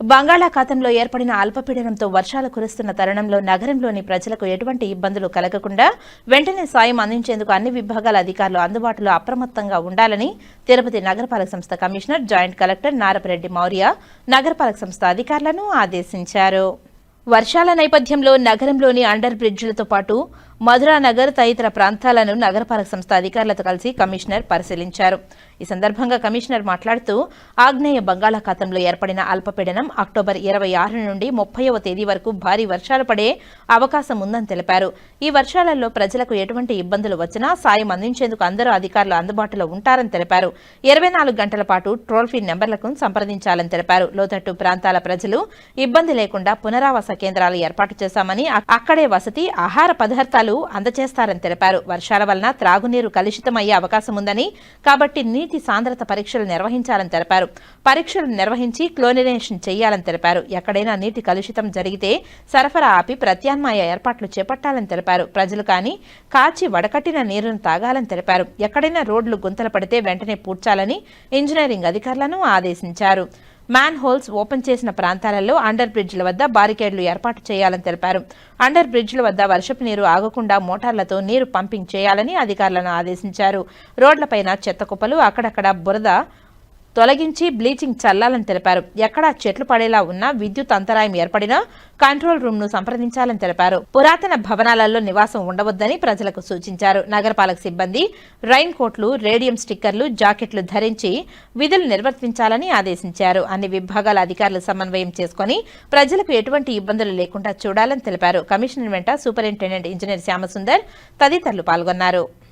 బంగాళాఖాతంలో ఏర్పడిన అల్పపీడనంతో వర్షాలు కురుస్తున్న తరుణంలో నగరంలోని ప్రజలకు ఎటువంటి ఇబ్బందులు కలగకుండా వెంటనే సాయం అందించేందుకు అన్ని విభాగాల అధికారులు అందుబాటులో అప్రమత్తంగా ఉండాలని తిరుపతి నగరపాలక సంస్థ commissioner joint collector Narapareddy Maurya నగరపాలక సంస్థ అధికారులను ఆదేశించారు. వర్షాల నేపథ్యంలో నగరంలోని అండర్ బ్రిడ్జ్లతో పాటు మధురానగర్ తదితర ప్రాంతాలను నగరపాలక సంస్థ అధికారులతో కలిసి కమిషనర్ పరిశీలించారు. ఈ సందర్భంగా కమిషనర్ మాట్లాడుతూ ఆగ్నేయ బంగాళాఖాతంలో ఏర్పడిన అల్పపీడనం అక్టోబర్ ఇరవై ఆరు నుండి ముప్పైవ తేదీ వరకు భారీ వర్షాలు పడే అవకాశం ఉందని తెలిపారు. ఈ వర్షాలలో ప్రజలకు ఎటువంటి ఇబ్బందులు వచ్చినా సాయం అందించేందుకు అందరూ అధికారులు అందుబాటులో ఉంటారని తెలిపారు. ఇరవై నాలుగు గంటల పాటు టోల్ ఫ్రీ నెంబర్లకు సంప్రదించాలని తెలిపారు. లోతట్టు ప్రాంతాల ప్రజలు ఇబ్బంది లేకుండా పునరావాస కేంద్రాలు ఏర్పాటు చేశామని అక్కడే వసతి ఆహార పదార్థాలు అందజేస్తారని తెలిపారు. వర్షాల వలన త్రాగునీరు కలుషితమయ్యే అవకాశం ఉందని కాబట్టి నీటి సాంద్రత పరీక్షలు నిర్వహించాలని తెలిపారు. పరీక్షలు నిర్వహించి క్లోరినేషన్ చేయాలని తెలిపారు. ఎక్కడైనా నీటి కలుషితం జరిగితే సరఫరా ఆపి ప్రత్యామ్నాయ ఏర్పాట్లు చేపట్టాలని తెలిపారు. ప్రజలు కానీ కాచి వడకట్టిన నీరును తాగాలని తెలిపారు. ఎక్కడైనా రోడ్లు గుంతలు పడితే వెంటనే పూడ్చాలని ఇంజనీరింగ్ అధికారులను ఆదేశించారు. మ్యాన్ హోల్స్ ఓపెన్ చేసిన ప్రాంతాలలో అండర్ బ్రిడ్జ్ల వద్ద బారికేడ్లు ఏర్పాటు చేయాలని తెలిపారు. అండర్ బ్రిడ్జ్ల వద్ద వర్షపు నీరు ఆగకుండా మోటార్లతో నీరు పంపింగ్ చేయాలని అధికారులను ఆదేశించారు. రోడ్లపైన చెత్త కుప్పలు అక్కడక్కడ బురద తొలగించి బ్లీచింగ్ చల్లాలని తెలిపారు. ఎక్కడా చెట్లు పడేలా ఉన్నా విద్యుత్ అంతరాయం ఏర్పడినా కంట్రోల్ రూమ్ను సంప్రదించాలని తెలిపారు. పురాతన భవనాలలో నివాసం ఉండవద్దని ప్రజలకు సూచించారు. నగరపాలక సిబ్బంది రైన్ కోట్లు రేడియం స్టిక్కర్లు జాకెట్లు ధరించి విధులు నిర్వర్తించాలని ఆదేశించారు. అన్ని విభాగాల అధికారులు సమన్వయం చేసుకుని ప్రజలకు ఎటువంటి ఇబ్బందులు లేకుండా చూడాలని తెలిపారు. కమిషనర్ వెంట సూపరింటెండెంట్ ఇంజనీర్ శ్యామసుందర్ తదితరులు పాల్గొన్నారు.